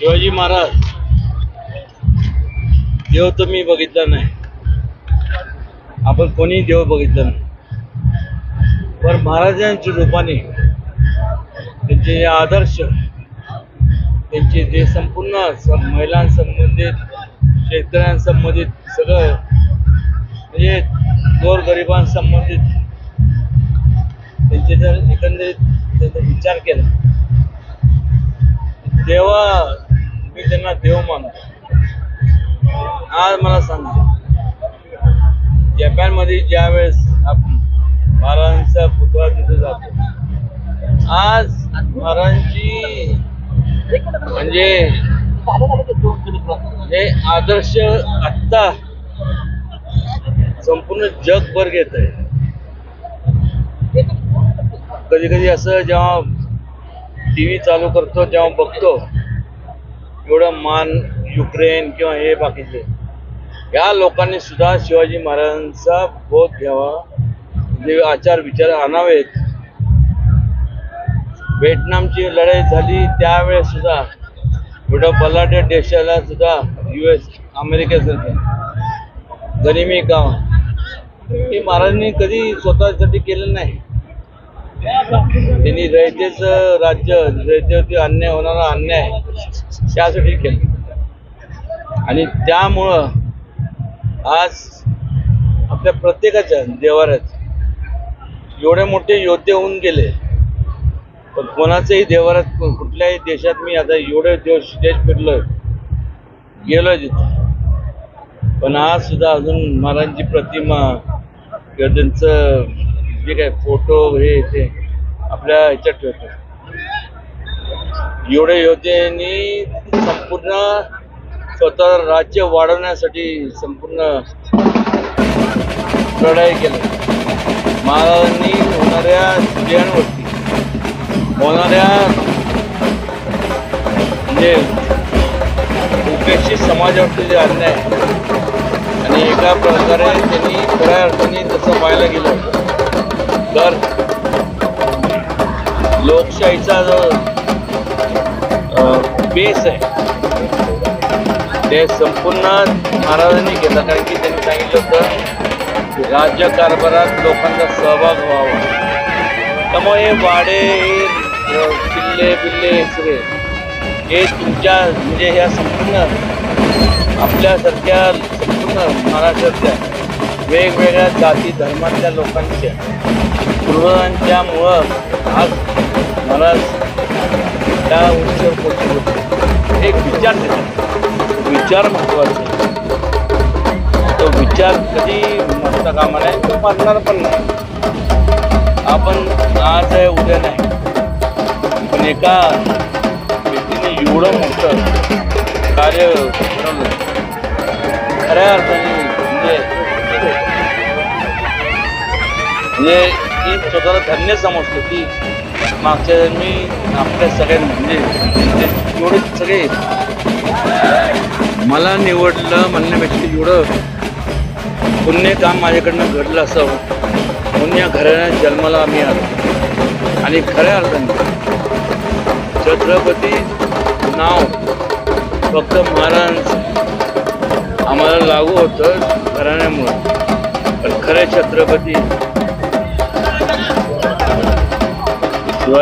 शिवाजी महाराज देव तर मी बघितला नाही. आपण कोणी देव बघितला नाही. पण महाराजांच्या रूपाने त्यांचे जे आदर्श त्यांचे जे संपूर्ण महिलांसंबंधित शेतकऱ्यांसंबंधित सगळं म्हणजे गोरगरिबांसंबंधित त्यांचे जर एकंदरीत त्याचा विचार केला देवा मी त्यांना देव मानतो. आज मला सांगा. जपानमध्ये ज्या वेळेस आपण महाराजांचा पुतळा तिथे जातो आज महाराजांची म्हणजे हे आदर्श आत्ता संपूर्ण जगभर घेत आहे. कधी कधी असं जेव्हा टी व्ही चालू करतो जेव्हा बघतो एवढं मान युक्रेन किंवा हे बाकीचे. या लोकांनी सुद्धा शिवाजी महाराजांचा बोध घ्यावा. जे आचार विचार आणावेत. व्हिएटनामची लढाई झाली त्यावेळेस सुद्धा एवढं बलाढ्य देशाला सुद्धा यू एस अमेरिकेसारखे. गनिमी काम हे महाराजांनी कधी स्वतःसाठी केलं नाही. त्यांनी रयतेच राज्य रयतेवरती अन्याय होणारा अन्याय. त्यासाठी केलं. आणि त्यामुळं आज आपल्या प्रत्येकाच्या देवाऱ्यात एवढे मोठे योद्धे होऊन गेले. पण कोणाचंही देवाऱ्यात कुठल्याही देशात मी आता एवढे दिवस देश फिरलोय गेलोय तिथे. पण आज सुद्धा अजून महाराजांची प्रतिमा किंवा त्यांचं जे काय फोटो हे ते आपल्या ह्याच्यात ठेवतो एवढे योजनेनी संपूर्ण स्वतः राज्य वाढवण्यासाठी संपूर्ण लढाई केली. महाराजांनी होणाऱ्या स्त्रियांवरती होणाऱ्या म्हणजे उपेक्षित समाजावरती जे अन्याय आणि एका प्रकारे त्यांनी खऱ्या अर्थाने तसं पाहायला गेलं तर लोकशाहीचा जो बेस आहे. ते संपूर्ण महाराजांनी घेतला कारण की त्यांनी सांगितलं होतं की लोकांचा सहभाग व्हावा. त्यामुळे वाडे किल्ले बिल्ले हे सगळे हे तुमच्या म्हणजे ह्या संपूर्ण आपल्यासारख्या संपूर्ण महाराष्ट्रातल्या वेगवेगळ्या जाती धर्मातल्या लोकांच्या पूर्वजांच्यामुळं आज महाराज त्या उंचीवर पोचले होते एक विचार देतात विचार महत्त्वाचा आहे. तो विचार कधी मरता कामा नाही तो मरणार पण नाही. आपण आज आहे उद्या नाही. पण एका व्यक्तीने एवढं मोठं कार्य बनवलं खऱ्या अर्थाने म्हणजे म्हणजे मी स्वतःला धन्य समजतो की मागच्या मी आपल्या सगळ्यांना म्हणजे म्हणजे एवढे सगळे. मला निवडलं म्हणण्यापेक्षा एवढं पुण्य काम माझ्याकडनं घडलं असावं म्हणून या घराण्यात जन्माला आम्ही आलो. आणि खऱ्या अर्थाने छत्रपती नाव फक्त महाराजांचं आम्हाला लागू होतं घराण्यामुळं. पण खरे छत्रपती